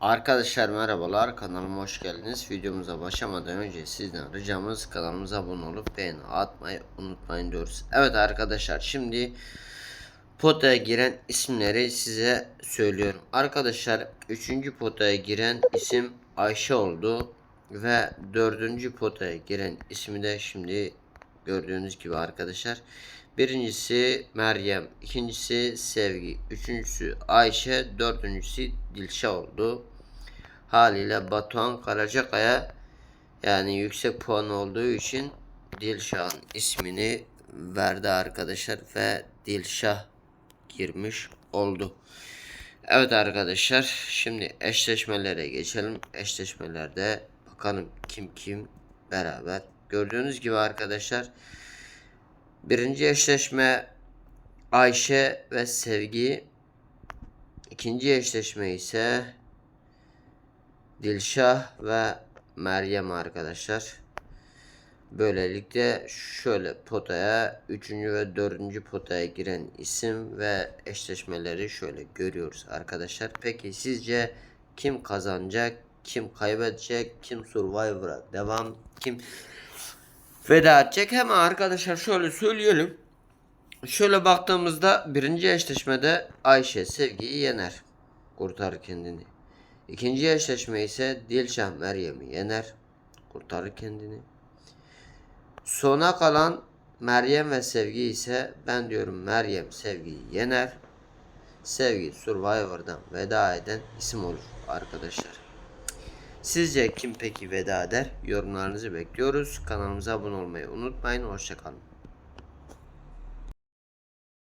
Arkadaşlar merhabalar kanalıma hoş geldiniz. Videomuza başlamadan önce sizden ricamız kanalımıza abone olup beğeni atmayı unutmayın diyoruz. Evet arkadaşlar şimdi potaya giren isimleri size söylüyorum. Arkadaşlar 3. potaya giren isim Ayşe oldu ve 4. potaya giren ismi de şimdi gördüğünüz gibi arkadaşlar. Birincisi Meryem, ikincisi Sevgi, üçüncüsü Ayşe, dördüncüsü Dilşah oldu. Haliyle Batuhan Karacakaya yani yüksek puan olduğu için Dilşah'ın ismini verdi arkadaşlar ve Dilşah girmiş oldu. Evet arkadaşlar şimdi eşleşmelere geçelim. Eşleşmelerde bakalım kim kim beraber. Gördüğünüz gibi arkadaşlar birinci eşleşme Ayşe ve Sevgi. İkinci eşleşme ise Dilşah ve Meryem arkadaşlar. Böylelikle şöyle potaya 3. ve 4. potaya giren isim ve eşleşmeleri şöyle görüyoruz arkadaşlar. Peki sizce kim kazanacak, kim kaybedecek, kim Survivor'a devam, kim veda edecek? Hemen arkadaşlar şöyle söyleyelim. Şöyle baktığımızda birinci eşleşmede Ayşe Sevgi'yi yener. Kurtar kendini. İkinci eşleşme ise Dilşah Meryem'i yener. Kurtarır kendini. Sona kalan Meryem ve Sevgi ise ben diyorum Meryem Sevgi'yi yener. Sevgi Survivor'dan veda eden isim olur arkadaşlar. Sizce kim peki veda eder? Yorumlarınızı bekliyoruz. Kanalımıza abone olmayı unutmayın. Hoşçakalın.